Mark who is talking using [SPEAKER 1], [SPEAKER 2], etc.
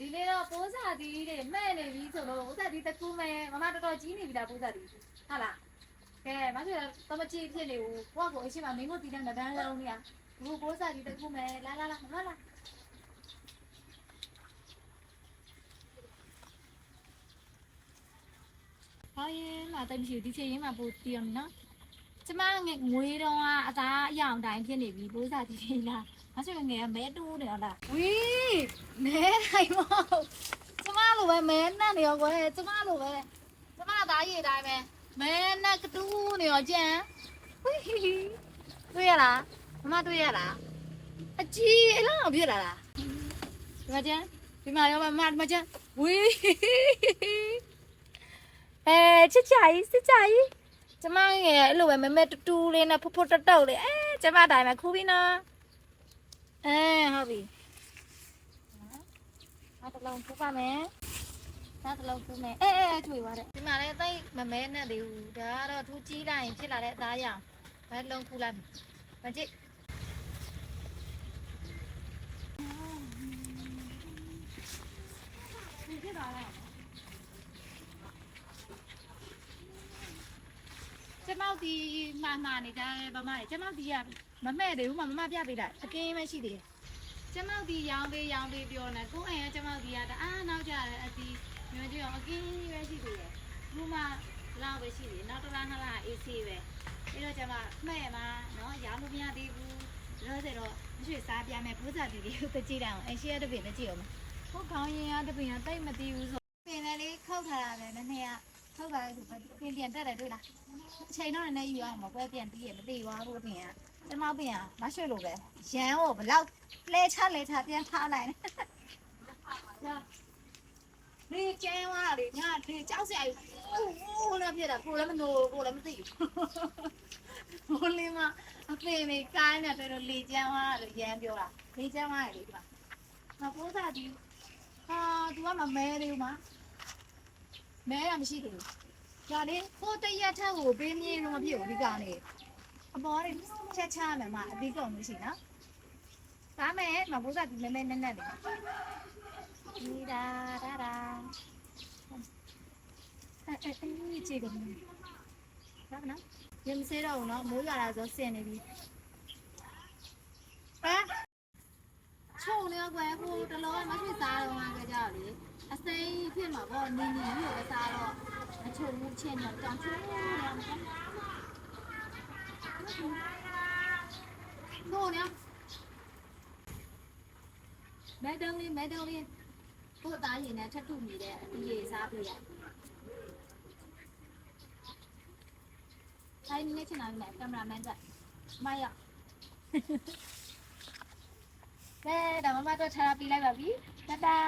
[SPEAKER 1] ဒီနေ့တော့ပိုးစားတီးတွေမဲ့နေပြီဆိုလို့ပိုးစားတီးတစ်ခုမဲ့မမတော်တော်ကြီးနေပြီလားပိုးစားတီးဟုတ်လားကဲမဆွေတော့မကြည့်ဖြစ်နေဘူးကိုကကိုအရှိမမင်းကိုတီးတဲ့ငဒန်းလုံးကြီးอ่ะဘူးပိုးစားတီးတစ်ခုမဲ့လာလာလာမမလာဟောရင်မတိတ်မရှိဘူးဒီချိန်ရင်မှပိုးတီးအောင်နော်ကျမငွေတော့ အသားအရောင်တိုင်းဖြစ်နေပြီပိုးစားတီးလားမဆွေငယ်မဲတူးနေတော့လားဝီးနဲနိုင်မဟုတ်ကျမလိုပဲမဲနဲ့နေရောကွယ်ကျမလိုပဲကျမသားရည်တိုင်းပဲမဲနဲ့ကတူးနေရောကြံဝီးတွေ့ရလားမမတွေ့ရလားအကြီးအလားဖြစ်လာလားဒီမှာကြံဒီမှာရောမမဒီမှာကြံဝီးအဲချစ်ချာကြီးစစ်ချာကြီး ကျမငယ်အဲ့လိုပဲမဲမဲတူတူလေးနဲ့ဖုတ်ဖုတ်တက်တက်လေးအဲကျမတိုင်းပဲခူးပြီးနော်အဲဟုတ်ပြီအားတစ်လုံးဖုတ်ပါမယ်နောက်တစ်လုံးကူးမယ်အဲအဲအဲချွေသွားတယ်ဒီမှာလည်းသိမမဲနဲ့သေးဘူးဒါကတော့ထူးကြီးလိုက်ရင်ဖြစ်လာတဲ့အသားရောင်ဘယ်လုံးကူးလိုက်မကြည့် ကျမောက်ဒီမှာမှာနေကြတယ်ဗမာတွေကျမောက်ဒီကမမဲ့သေးဘူးမမပြပေးလိုက်အကင်းမရှိသေးတယ်ကျမောက်ဒီရောင်းပေးရောင်းပေးပြောနေကိုအိမ်ကကျမောက်ဒီကတအားနောက်ကြတယ်အတီမျိုးကြီးအောင်အကင်းကြီးပဲရှိသေးတယ်ဘူးမှလောက်ပဲရှိသေးနောက်တစ်လားနှစ်လားအေးဆေးပဲပြီးတော့ကျမမှဲ့မှာနော်ရောင်းလို့မရသေးဘူးလို့ဆိုတော့ရွှေစားပြမယ်ဘိုးစားတီတွေကိုတကြည့်တယ်အောင်အရှိရတပင်တကြည့်အောင်ဟုတ်ခေါင်းရင်ကတပင်ကတိတ်မတီးဘူးဆိုပင်လည်းလေးခောက်ထားတာပဲနည်းနည်းက ခောက်ထားလိုက်ဆိုပြင်ပြန်တက်တယ်တွေ့လားအချိန်တော့လည်းယူအောင်မပွဲပြန်ပြီးရမတီးသွားဘူးပင်ကကျမပင်ကမရွှေလို့ပဲရန်ကိုဘလောက်လဲချလဲချပြန်ထားနိုင်တယ်။ဒီကျင်းသွားလေညာဒီကြောက်စရာကြီးအိုးလည်းပြတာကိုလည်းမနိုးကိုလည်းမသိဘူး။ဘိုးလေးမအဖေမေကိုင်းနေတယ်လို့လေကျန်းသွားလို့ရမ်းပြောတာ။လေကျန်းသွားလေဒီမှာ။မပိုးစားဒီဟာ तू ကမမဲသေးဘူးမ။ မဲရမရှိသေးဘူး။ဒါလေးကိုတရက်ထက်ကိုပေးမြင်လို့မဖြစ်ဘူးဒီကနေ။အပေါ်လေးချက်ချမယ်မအပြီးကုန်လို့ရှိနော်။ဒါမဲ့မဘုရားဒီမဲမဲနဲ့နဲ့တယ်ဒီဒါဒါဒါအဲအဲအဲကြည့်ကုန်ဒါကနော်ရမစေတော့ဘူးနော်မိုးရွာလာဆိုဆင်နေပြီဟမ်ချုံနေကွယ်ကိုတလောမရှိစားတော့မှကြကြလေအစိမ်း ဖြစ်မှာပေါ့နင်းနင်းမျိုးပဲစားတော့အချုံမှုချင်းတော့တောင်ချုံနေအောင်တို့နေမဲတုံးလေးမဲတုံးလေးကိုယ်သားရင်နဲ့ထပ်ထုမိတဲ့အတီးရေစားပြရတိုင်းနေချင်တာနဲ့ကင်မရာမန်ကမရကဲဒါမမတော့ထားပြလိုက်ပါပြီတတာ